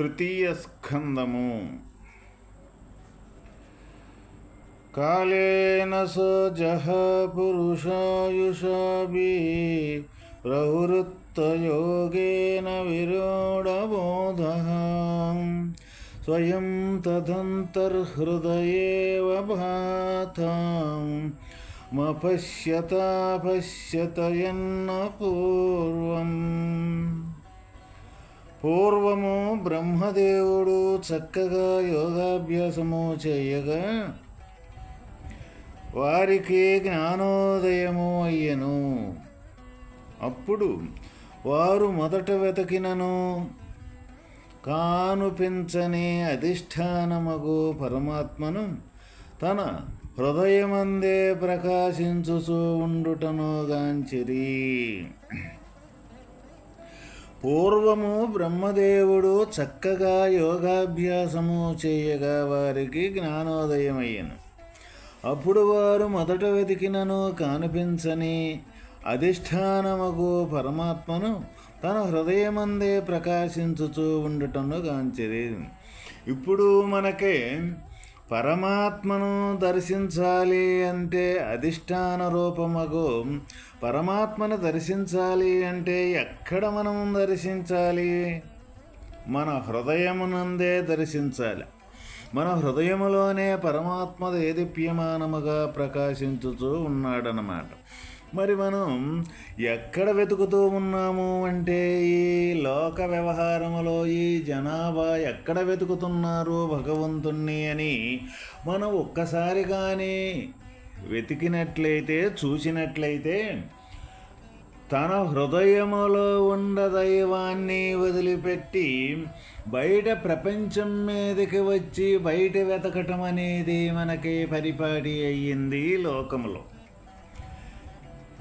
తృతీయ స్కందము. కాళేన సజహ పురుషాయుషాభి ప్రవృత్తయోగేన విరోడబోధ. స్వయం తదంతర్హృదయేవ భాతాం. మపశ్యత పశ్యతయన్న పూర్వం. పూర్వము బ్రహ్మదేవుడు చక్కగా యోగాభ్యాసము చేయగా వారికి జ్ఞానోదయము అయ్యను. అప్పుడు వారు మొదట వెతకినను కానుపించని అధిష్టానమగు పరమాత్మను తన హృదయమందే ప్రకాశించుచూ ఉండుటను గాంచిరి. పూర్వము బ్రహ్మదేవుడు చక్కగా యోగాభ్యాసము చేయగా వారికి జ్ఞానోదయమయ్యను. అప్పుడు వారు మొదట వెతికినను కానిపించని అధిష్టానముకు పరమాత్మను తన హృదయమందే ప్రకాశించుచూ ఉండటంలో గాంచిది ఇప్పుడు మనకే పరమాత్మను దర్శించాలి అంటే అధిష్టాన రూపమగు. పరమాత్మను దర్శించాలి అంటే ఎక్కడ మనం దర్శించాలి? మన హృదయమునందే దర్శించాలి. మన హృదయములోనే పరమాత్మ దేదీప్యమానముగా ప్రకాశించుతూ ఉన్నాడనమాట మరి మనం ఎక్కడ వెతుకుతూ ఉన్నాము అంటే ఈ లోక వ్యవహారములో ఈ జనాభా ఎక్కడ వెతుకుతున్నారు భగవంతుణ్ణి అని మనం ఒక్కసారి కానీ వెతికినట్లయితే చూసినట్లయితే తన హృదయములో ఉండ దైవాన్ని వదిలిపెట్టి బయట ప్రపంచం మీదకి వచ్చి బయట వెతకటం అనేది మనకి పరిపాటి అయ్యింది లోకములో.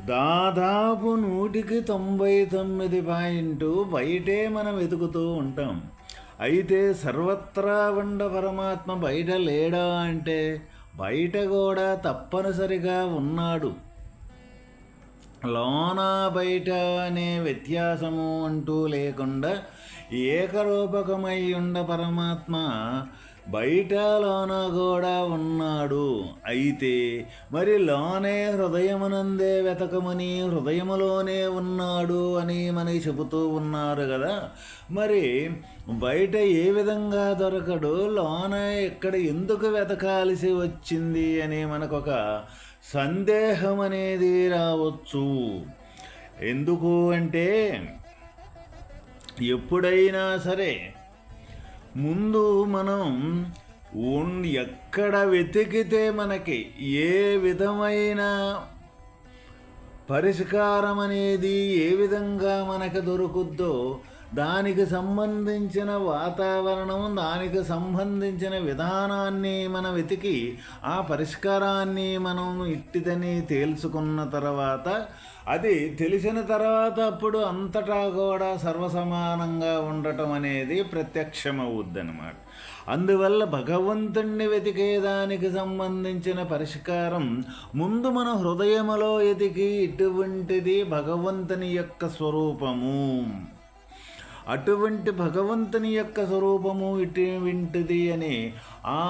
దాదాపు నూటికి తొంభై తొమ్మిది పాయింట్ బయటే మనం వెతుకుతూ ఉంటాం. అయితే సర్వత్రా ఉండ పరమాత్మ బయట లేడా అంటే బయట కూడా తప్పనిసరిగా ఉన్నాడు. లోన బయట అనే వ్యత్యాసము అంటూ లేకుండా ఏకరూపకమై ఉండ పరమాత్మ బయట లోన కూడా ఉన్నాడు. అయితే మరి లోనే హృదయమునందే వెతకమని హృదయములోనే ఉన్నాడు అని మనకి చెబుతూ ఉన్నారు కదా. మరి బయట ఏ విధంగా దొరకడు? లోన ఎక్కడ ఎందుకు వెతకాల్సి వచ్చింది అని మనకొక సందేహం అనేది రావచ్చు. ఎందుకు అంటే ఎప్పుడైనా సరే ముందు మనం ఎక్కడ వెతికితే మనకి ఏ విధమైన పరిష్కారం అనేది ఏ విధంగా మనకు దొరుకుద్దో దానికి సంబంధించిన వాతావరణం దానికి సంబంధించిన విధానాన్ని మనం వెతికి ఆ పరిష్కారాన్ని మనం ఇట్టిదని తేల్చుకున్న తర్వాత అది తెలిసిన తర్వాత అప్పుడు అంతటా కూడా సర్వసమానంగా ఉండటం అనేది ప్రత్యక్షమవుద్దనమాట అందువల్ల భగవంతుణ్ణి వెతికేదానికి సంబంధించిన పరిష్కారం ముందు మన హృదయములో ఎతికి ఇటువంటిది భగవంతుని యొక్క స్వరూపము. అటువంటి భగవంతుని యొక్క స్వరూపము ఇటువంటిది అని ఆ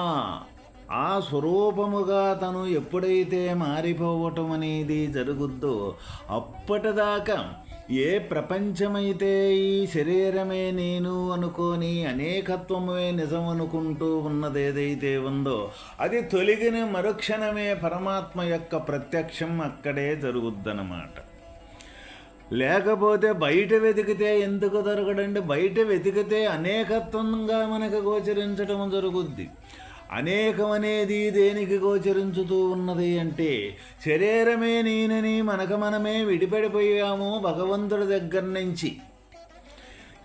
ఆ స్వరూపముగా తను ఎప్పుడైతే మారిపోవటం అనేది జరుగుద్దో అప్పటిదాకా ఏ ప్రపంచమైతే ఈ శరీరమే నేను అనుకొని అనేకత్వమే నిజం అనుకుంటూ ఉన్నది ఏదైతే ఉందో అది తొలగిన మరుక్షణమే పరమాత్మ యొక్క ప్రత్యక్షం అక్కడే జరుగుద్దనమాట లేకపోతే బయట వెతికితే ఎందుకు దొరకడండి? బయట వెతికితే అనేకత్వంగా మనకు గోచరించడం జరుగుద్ది. అనేకం అనేది దేనికి గోచరించుతూ ఉన్నది అంటే శరీరమే నేనని మనకు మనమే విడిపడిపోయాము భగవంతుడి దగ్గర నుంచి.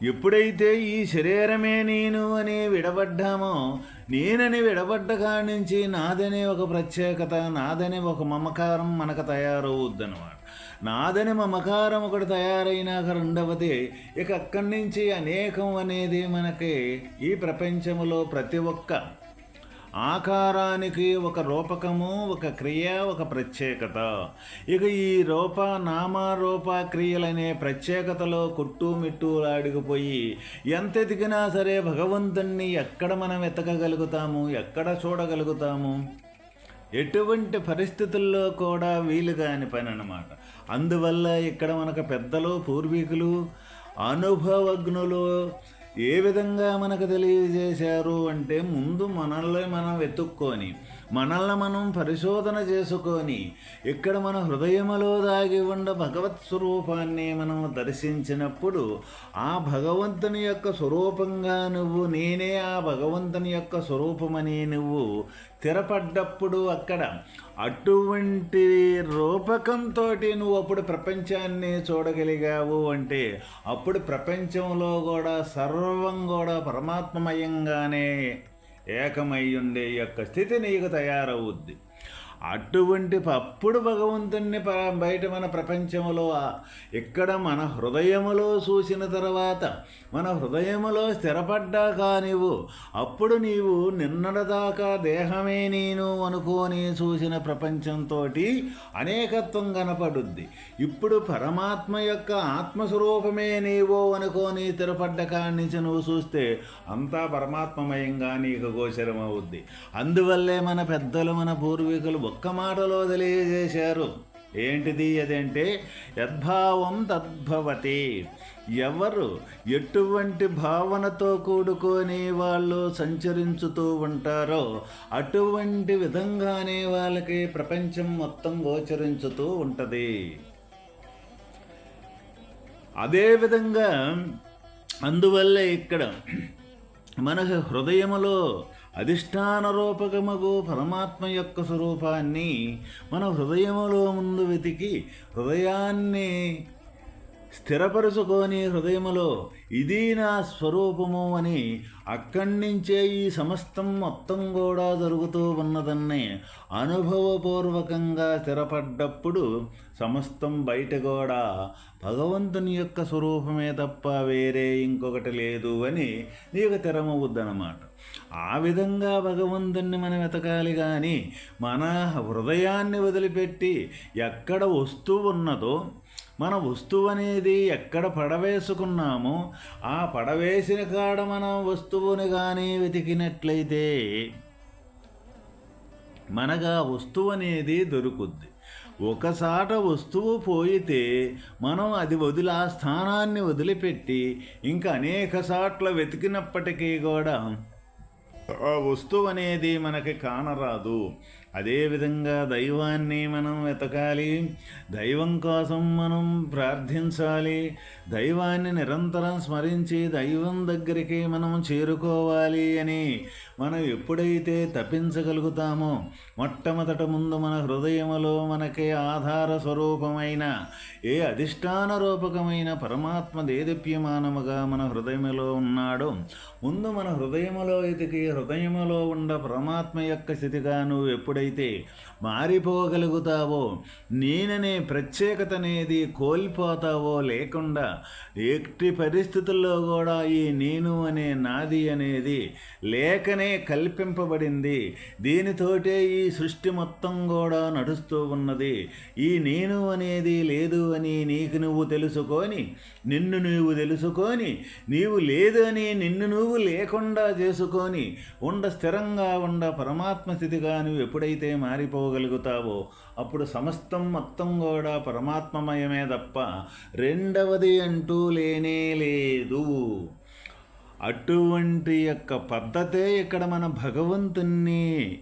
ఎప్పుడైతే ఈ శరీరమే నేను అని విడబడ్డామో నేనని విడబడ్డ కాడి నుంచి నాదనే ఒక ప్రత్యేకత నాదనే ఒక మమకారం మనకు తయారవుద్దనమాట నాదని మమకారం ఒకటి తయారైనాక రెండవది ఇక అక్కడి నుంచి అనేకం అనేది మనకి ఈ ప్రపంచంలో ప్రతి ఒక్క ఆకారానికి ఒక రూపకము ఒక క్రియ ఒక ప్రత్యేకత. ఇక ఈ రూప నామారూప క్రియలనే ప్రత్యేకతలో కుట్టుమిట్టులాడిగిపోయి ఎంత ఎతికినా సరే భగవంతుణ్ణి ఎక్కడ మనం ఎతకగలుగుతాము ఎక్కడ చూడగలుగుతాము? ఎటువంటి పరిస్థితుల్లో కూడా వీలు కాని పని అన్నమాట అందువల్ల ఇక్కడ మనకు పెద్దలు పూర్వీకులు అనుభవజ్ఞులు ఏ విధంగా మనకు తెలియజేశారు అంటే ముందు మనల్ని మనం వెతుక్కొని మనల్ని మనం పరిశోధన చేసుకొని ఇక్కడ మన హృదయములో దాగి ఉండ భగవత్ స్వరూపాన్ని మనం దర్శించినప్పుడు ఆ భగవంతుని యొక్క స్వరూపంగా నువ్వు నేనే ఆ భగవంతుని యొక్క స్వరూపమని నువ్వు స్థిరపడ్డప్పుడు అక్కడ అటువంటి రూపకంతో నువ్వు అప్పుడు ప్రపంచాన్ని చూడగలిగావు అంటే అప్పుడు ప్రపంచంలో కూడా సర్వం కూడా పరమాత్మమయంగానే ఏకమై ఉండే యొక్క స్థితి నీకు తయారవుద్ది. అటువంటి అప్పుడు భగవంతుణ్ణి బయట మన ప్రపంచంలో ఇక్కడ మన హృదయములో చూసిన తర్వాత మన హృదయములో స్థిరపడ్డాక నీవు అప్పుడు నీవు నిన్నటిదాకా దేహమే నేను అనుకోని చూసిన ప్రపంచంతో అనేకత్వం కనపడుద్ది. ఇప్పుడు పరమాత్మ యొక్క ఆత్మస్వరూపమే నీవో అనుకోని స్థిరపడ్డ కాడి నుంచి నువ్వు చూస్తే అంతా పరమాత్మమయంగా నీకు గోచరమవుద్ది. అందువల్లే మన పెద్దలు మన పూర్వీకులు ఒక్క మాటలో తెలియజేశారు. ఏంటిది అదంటే యద్భావం తద్భవతి. ఎవరు ఎటువంటి భావనతో కూడుకొని వాళ్ళు సంచరించుతూ ఉంటారో అటువంటి విధంగానే వాళ్ళకి ప్రపంచం మొత్తం గోచరించుతూ ఉంటుంది. అదేవిధంగా అందువల్లే ఇక్కడ మన హృదయములో అధిష్టాన రూపకమగు పరమాత్మ యొక్క స్వరూపాన్ని మన హృదయములో ముందు వెతికి హృదయాన్ని స్థిరపరుచుకొని హృదయములో ఇది నా స్వరూపము అని అక్కడి నుంచే ఈ సమస్తం మొత్తం కూడా జరుగుతూ ఉన్నదన్నే అనుభవపూర్వకంగా స్థిరపడ్డప్పుడు సమస్తం బయట కూడా భగవంతుని యొక్క స్వరూపమే తప్ప వేరే ఇంకొకటి లేదు అని నీకు తెరమవుద్దనమాట ఆ విధంగా భగవంతుణ్ణి మనం వెతకాలి కానీ మన హృదయాన్ని వదిలిపెట్టి ఎక్కడ వస్తువు ఉన్నదో మన వస్తువు అనేది ఎక్కడ పడవేసుకున్నామో ఆ పడవేసిన కాడ మనం వస్తువుని కానీ వెతికినట్లయితే మనకు ఆ వస్తువు అనేది దొరుకుద్ది. ఒకసాట వస్తువు పోయితే మనం అది వదిలి ఆ స్థానాన్ని వదిలిపెట్టి ఇంకా అనేక సాట్ల వెతికినప్పటికీ కూడా ఆ వస్తువు అనేది మనకి కానరాదు. అదేవిధంగా దైవాన్ని మనం వెతకాలి. దైవం కోసం మనం ప్రార్థించాలి. దైవాన్ని నిరంతరం స్మరించి దైవం దగ్గరికి మనం చేరుకోవాలి అని మనం ఎప్పుడైతే తప్పించగలుగుతామో మొట్టమొదట ముందు మన హృదయములో మనకే ఆధార స్వరూపమైన ఏ అధిష్టాన రూపకమైన పరమాత్మ దేదీప్యమానముగా మన హృదయములో ఉన్నాడో ముందు మన హృదయములో ఎతికి హృదయములో ఉన్న పరమాత్మ యొక్క స్థితిగా నువ్వు ఎప్పుడైతే మారిపోగలుగుతావో నేననే ప్రత్యేకత అనేది కోల్పోతావో లేకుండా ఎట్టి పరిస్థితుల్లో కూడా ఈ నేను అనే నాది అనేది లేకనే కల్పింపబడింది. దీనితోటే ఈ సృష్టి మొత్తం కూడా నడుస్తూ ఉన్నది. ఈ నేను అనేది లేదు అని నీకు నువ్వు తెలుసుకొని నిన్ను నువ్వు తెలుసుకొని నీవు లేదు అని నిన్ను నువ్వు లేకుండా చేసుకొని ఉండ స్థిరంగా ఉండ పరమాత్మ స్థితిగా నువ్వు ఎప్పుడైతే మారిపోగలుగుతావో అప్పుడు సమస్తం మొత్తం కూడా పరమాత్మమయమే తప్ప రెండవది అంటూ లేనే లేదు. అటువంటి యొక్క పద్ధతే ఇక్కడ మన భగవంతుణ్ణి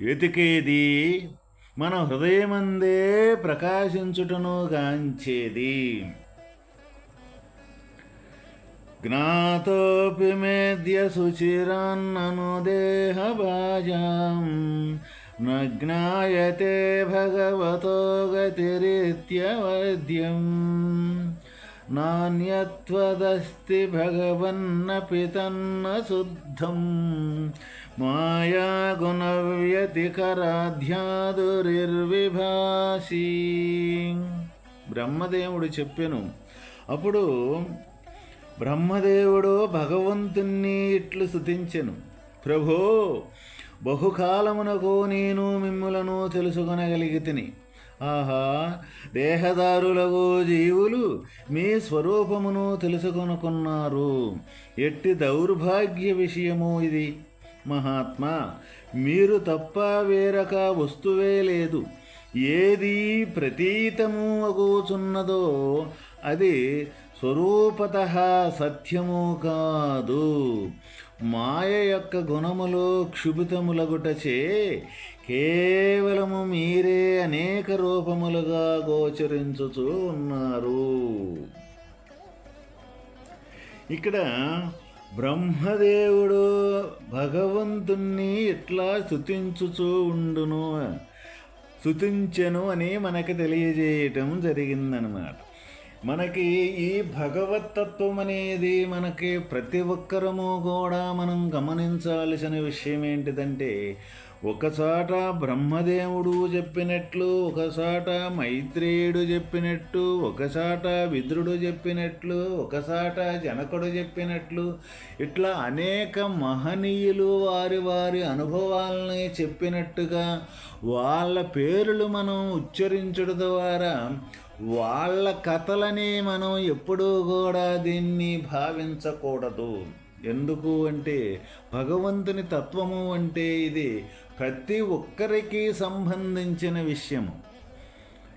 వెతికేది మన హృదయమందే ప్రకాశించుటను గాంచేది. ज्ञातोऽपि मेद्य शुचिरान्ननु देहभाजां न ज्ञायते भगवतो गतिरित्यवद्यम् నాణ్యత్వదస్తి భగవన్నపి తన్న శుద్ధం మాయాగుణవ్యతికరాధ్యాదురిర్విభాసి బ్రహ్మదేవుడు చెప్పెను అప్పుడు బ్రహ్మదేవుడు భగవంతుణ్ణి ఇట్లు శుతించెను. ప్రభో బహుకాలమునకు నేను మిమ్ములను తెలుసుకొనగలిగితిని. ఆహా దేహదారులకు జీవులు మీ స్వరూపమును తెలుసుకొనుకున్నారు. ఎట్టి దౌర్భాగ్య విషయము ఇది. మహాత్మా మీరు తప్ప వేరొక వస్తువే లేదు. ఏది ప్రతీతము అగుచున్నదో అది స్వరూపత సత్యము కాదు. మాయ యొక్క గుణములు క్షుభితములగుటచే కేవలము మీరే అనేక రూపములుగా గోచరించుచూ ఉన్నారు. ఇక్కడ బ్రహ్మదేవుడు భగవంతుణ్ణి ఇట్లా స్థుతించుచూ ఉండును స్థుతించెను అని మనకి తెలియజేయటం జరిగిందనమాట. మనకి ఈ భగవతత్వం అనేది మనకి ప్రతి ఒక్కరము కూడా మనం గమనించాల్సిన విషయం ఏంటిదంటే ఒకసాట బ్రహ్మదేవుడు చెప్పినట్లు ఒకసాట మైత్రేయుడు చెప్పినట్టు ఒకసాట విద్రుడు చెప్పినట్లు ఒకసాట జనకుడు చెప్పినట్లు ఇట్లా అనేక మహనీయులు వారి వారి అనుభవాలని చెప్పినట్టుగా వాళ్ళ పేర్లు మనం ఉచ్చరించడం ద్వారా వాళ్ళ కథలని మనం ఎప్పుడూ కూడా దీన్ని భావించకూడదు. ఎందుకు అంటే భగవంతుని తత్వము అంటే ఇది ప్రతి ఒక్కరికి సంబంధించిన విషయము.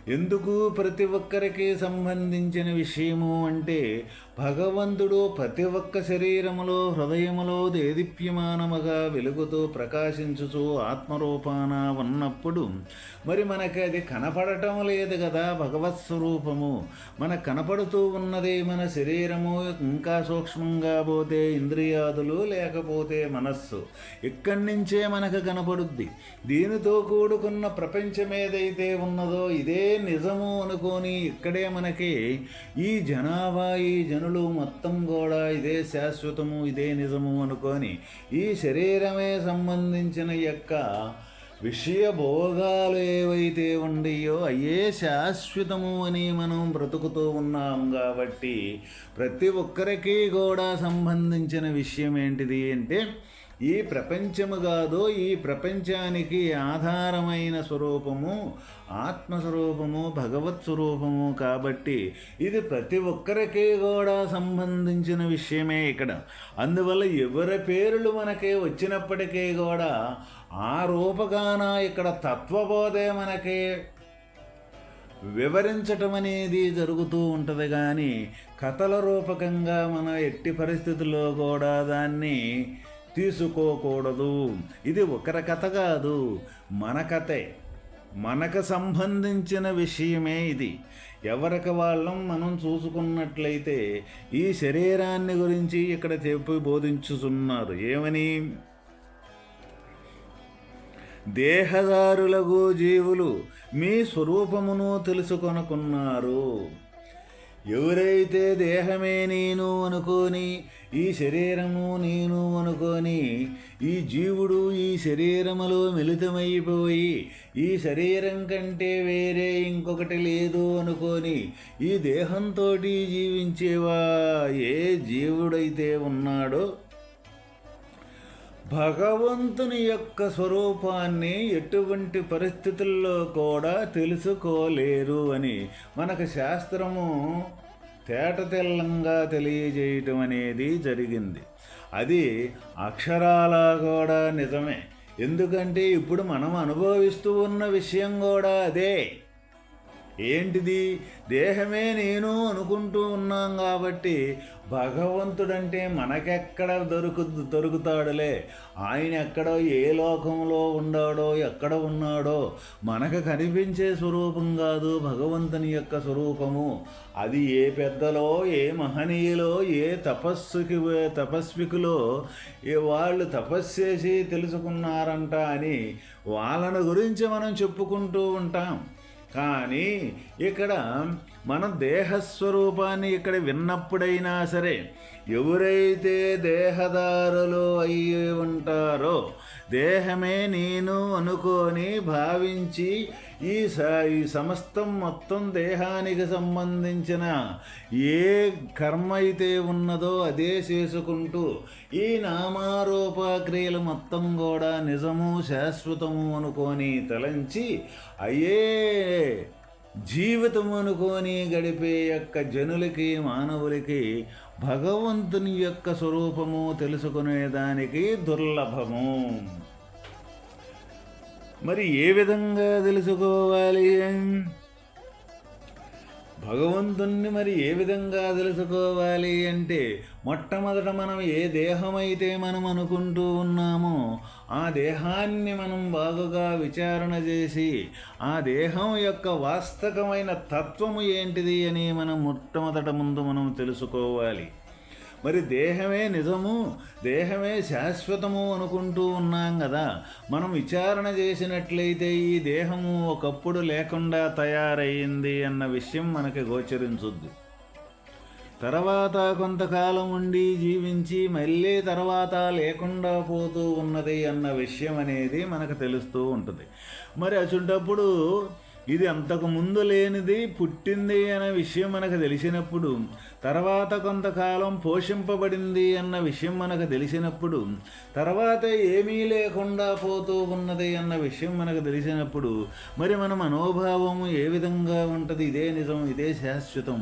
ఎందుకు ప్రతి ఒక్కరికి సంబంధించిన విషయము అంటే భగవంతుడు ప్రతి ఒక్క శరీరములో హృదయములో దేదీప్యమానముగా వెలుగుతూ ప్రకాశించుచు ఆత్మరూపాన ఉన్నప్పుడు మరి మనకి అది కనపడటం లేదు కదా భగవత్ స్వరూపము. మనకు కనపడుతూ ఉన్నది మన శరీరము ఇంకా సూక్ష్మంగా పోతే ఇంద్రియాదులు లేకపోతే మనస్సు. ఇక్కడి నుంచే మనకు కనపడుద్ది. దీనితో కూడుకున్న ప్రపంచం ఏదైతే ఉన్నదో ఇదే నిజము అనుకొని ఇక్కడే మనకి ఈ జనాభా ఈ జనులు మొత్తం కూడా ఇదే శాశ్వతము ఇదే నిజము అనుకొని ఈ శరీరమే సంబంధించిన యొక్క విషయ భోగాలు ఏవైతే ఉండయో అయ్యే శాశ్వతము అని మనం బ్రతుకుతూ ఉన్నాం కాబట్టి ప్రతి ఒక్కరికి కూడా సంబంధించిన విషయం ఏంటిది అంటే ఈ ప్రపంచము కాదు ఈ ప్రపంచానికి ఆధారమైన స్వరూపము ఆత్మస్వరూపము భగవత్ స్వరూపము కాబట్టి ఇది ప్రతి ఒక్కరికి కూడా సంబంధించిన విషయమే ఇక్కడ. అందువల్ల ఎవరి పేర్లు మనకి వచ్చినప్పటికీ కూడా ఆ రూపగాన ఇక్కడ తత్వబోధే మనకి వివరించటం అనేది జరుగుతూ ఉంటుంది కానీ కథల రూపకంగా మన ఎట్టి పరిస్థితుల్లో కూడా దాన్ని తీసుకోకూడదు. ఇది ఒకరి కథ కాదు. మన కథే. మనకు సంబంధించిన విషయమే ఇది. ఎవరికి వాళ్ళం మనం చూసుకున్నట్లయితే ఈ శరీరాన్ని గురించి ఇక్కడ చెప్పి బోధించుతున్నారు ఏమని? దేహదారులకు జీవులు మీ స్వరూపమును తెలుసుకొనుకున్నారు. ఎవరైతే దేహమే నేను అనుకొని ఈ శరీరము నేను అనుకొని ఈ జీవుడు ఈ శరీరములో మిళితమైపోయి ఈ శరీరం కంటే వేరే ఇంకొకటి లేదు అనుకొని ఈ దేహంతో జీవించేవా ఏ జీవుడైతే ఉన్నాడో భగవంతుని యొక్క స్వరూపాన్ని ఎటువంటి పరిస్థితుల్లో కూడా తెలుసుకోలేరు అని మనకు శాస్త్రము తేటతెల్లంగా తెలియజేయటం అనేది జరిగింది. అది అక్షరాలా కూడా నిజమే. ఎందుకంటే ఇప్పుడు మనం అనుభవిస్తూ ఉన్న విషయం కూడా అదే. ఏంటిది? దేహమే నేను అనుకుంటూ ఉన్నాం కాబట్టి భగవంతుడంటే మనకెక్కడ దొరుకు దొరుకుతాడులే? ఆయన ఎక్కడో ఏ లోకంలో ఉన్నాడో ఎక్కడ ఉన్నాడో మనకు కనిపించే స్వరూపం కాదు భగవంతుని యొక్క స్వరూపము. అది ఏ పెద్దలో ఏ మహనీయులో ఏ తపస్సుకి తపస్వికులో ఏ వాళ్ళు తపస్సు చేసి తెలుసుకున్నారంట అని వాళ్ళని గురించి మనం చెప్పుకుంటూ ఉంటాం. కానీ ఇక్కడ మనం దేహస్వరూపాన్ని ఇక్కడ విన్నప్పుడైనా సరే ఎవరైతే దేహదారులు అయ్యి ఉంటారో దేహమే నేను అనుకొని భావించి ఈ స ఈ సమస్తం మొత్తం దేహానికి సంబంధించిన ఏ కర్మ అయితే ఉన్నదో అదే చేసుకుంటూ ఈ నామారూప క్రియలు మొత్తం కూడా నిజము శాశ్వతము అనుకొని తలంచి అయ్యే జీవితం గడిపే యొక్క జనులకి మానవులకి భగవంతుని యొక్క స్వరూపము తెలుసుకునేదానికి దుర్లభము. మరి ఏ విధంగా తెలుసుకోవాలి? భగవంతుణ్ణి మరి ఏ విధంగా తెలుసుకోవాలి అంటే మొట్టమొదట మనం ఏ దేహమైతే మనం అనుకుంటూ ఉన్నామో ఆ దేహాన్ని మనం బాగుగా విచారణ చేసి ఆ దేహం యొక్క వాస్తవమైన తత్వము ఏంటిది అని మనం మొట్టమొదట ముందు మనం తెలుసుకోవాలి. మరి దేహమే నిజము దేహమే శాశ్వతము అనుకుంటూ ఉన్నాం కదా. మనం విచారణ చేసినట్లయితే ఈ దేహము ఒకప్పుడు లేకుండా తయారయ్యింది అన్న విషయం మనకి గోచరించుద్ది. తర్వాత కొంతకాలం ఉండి జీవించి మళ్ళీ తర్వాత లేకుండా పోతూ ఉన్నది అన్న విషయం అనేది మనకు తెలుస్తూ ఉంటుంది. మరి అటువంటప్పుడు ఇది అంతకు ముందు లేనిది పుట్టింది అనే విషయం మనకు తెలిసినప్పుడు తర్వాత కొంతకాలం పోషింపబడింది అన్న విషయం మనకు తెలిసినప్పుడు తర్వాత ఏమీ లేకుండా పోతూ ఉన్నది అన్న విషయం మనకు తెలిసినప్పుడు మరి మన మనోభావం ఏ విధంగా ఉంటుంది? ఇదే నిజం ఇదే శాశ్వతం.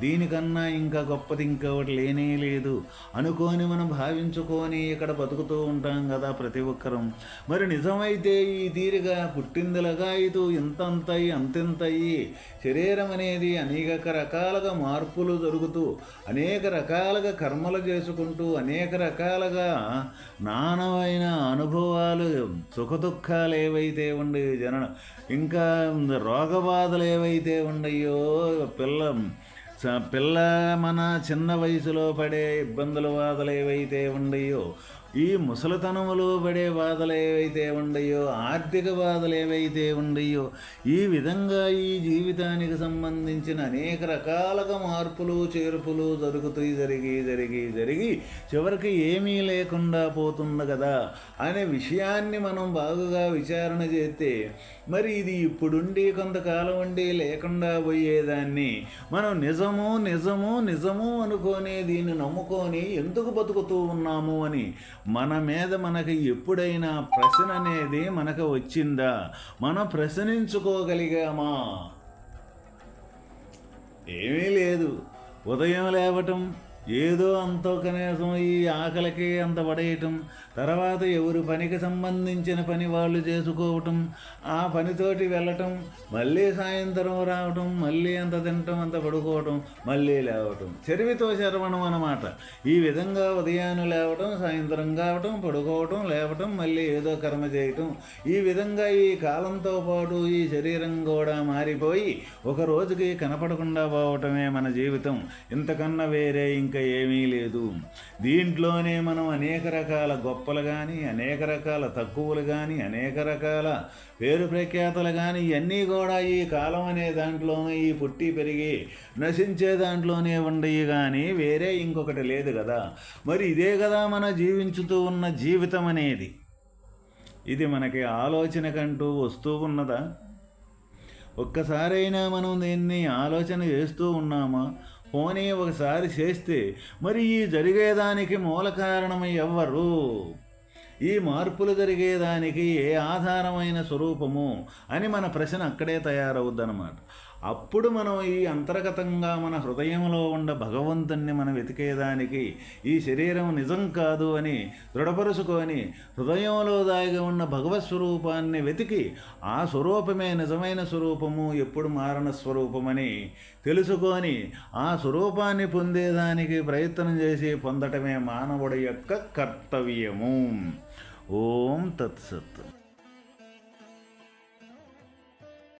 దీనికన్నా ఇంకా గొప్పది ఇంకొకటి లేనే లేదు. అనుకోని మనం భావించుకొని ఇక్కడ బతుకుతూ ఉంటాం కదా ప్రతి ఒక్కరం. మరి నిజమైతే ఈ తీరుగా పుట్టిందిలగా ఇది ఇంతంతయి అంతింతయి శరీరం అనేది అనేక రకాలుగా మార్పులు జరుగుతూ అనేక రకాలుగా కర్మలు చేసుకుంటూ అనేక రకాలుగా నానమైన అనుభవాలు సుఖదుఖాలు ఏవైతే ఉండే జన ఇంకా రోగబాధలు ఏవైతే ఉన్నాయో పిల్ల పిల్ల మన చిన్న వయసులో పడే ఇబ్బందుల బాధలు ఏవైతే ఉన్నాయో ఈ ముసలితనములో పడే బాధలు ఏవైతే ఉండయో ఆర్థిక బాధలు ఏవైతే ఉండయో ఈ విధంగా ఈ జీవితానికి సంబంధించిన అనేక రకాలుగా మార్పులు చేర్పులు జరుగుతూ జరిగి జరిగి జరిగి చివరికి ఏమీ లేకుండా పోతుంది కదా అనే విషయాన్ని మనం బాగుగా విచారణ చేస్తే మరి ఇది ఇప్పుడుండి కొంతకాలం ఉండి లేకుండా పోయేదాన్ని మనం నిజము నిజము నిజము అనుకొని దీన్ని నమ్ముకొని ఎందుకు బతుకుతూ ఉన్నాము అని మన మీద మనకి ఎప్పుడైనా ప్రశ్న అనేది మనకు వచ్చిందా? మనం ప్రశ్నించుకోగలిగామా? ఏమీ లేదు. ఉదయం లేవటం ఏదో అంతో కనీసం ఈ ఆకలికి అంత పడేయటం తర్వాత ఎవరి పనికి సంబంధించిన పని వాళ్ళు చేసుకోవటం ఆ పనితోటి వెళ్ళటం మళ్ళీ సాయంత్రం రావటం మళ్ళీ అంత తినటం అంత పడుకోవటం మళ్ళీ లేవటం. చెరివితో శరవణం అన్నమాట. ఈ విధంగా ఉదయాన్నే లేవటం సాయంత్రం కావటం పడుకోవటం లేవటం మళ్ళీ ఏదో కర్మ చేయటం. ఈ విధంగా ఈ కాలంతో పాటు ఈ శరీరం కూడా మారిపోయి ఒక రోజుకి కనపడకుండా పోవటమే మన జీవితం. ఇంతకన్నా వేరే ఇంకా ఇంకా ఏమీ లేదు. దీంట్లోనే మనం అనేక రకాల గొప్పలు కానీ అనేక రకాల తక్కువలు కానీ అనేక రకాల పేరు ప్రఖ్యాతలు కానీ ఇవన్నీ కూడా ఈ కాలం అనే దాంట్లోనే ఈ పుట్టి పెరిగి నశించే దాంట్లోనే ఉండయి కానీ వేరే ఇంకొకటి లేదు కదా. మరి ఇదే కదా మన జీవించుతూ ఉన్న జీవితం అనేది. ఇది మనకి ఆలోచన కంటూ వస్తూ ఉన్నదా? ఒక్కసారైనా మనం దీన్ని ఆలోచన చేస్తూ ఉన్నామా? పోనీ ఒకసారి చేస్తే మరి ఈ జరిగేదానికి మూల కారణం ఎవ్వరు? ఈ మార్పులు జరిగేదానికి ఏ ఆధారమైన స్వరూపము అని మన ప్రశ్న అక్కడే తయారవుద్దనమాట అప్పుడు మనం ఈ అంతర్గతంగా మన హృదయంలో ఉన్న భగవంతుణ్ణి మనం వెతికేదానికి ఈ శరీరం నిజం కాదు అని దృఢపరుచుకొని హృదయంలో దాగి ఉన్న భగవత్ స్వరూపాన్ని వెతికి ఆ స్వరూపమే నిజమైన స్వరూపము ఎప్పుడు మారణ స్వరూపమని తెలుసుకొని ఆ స్వరూపాన్ని పొందేదానికి ప్రయత్నం చేసి పొందటమే మానవుడి యొక్క కర్తవ్యము. ఓం తత్సత్.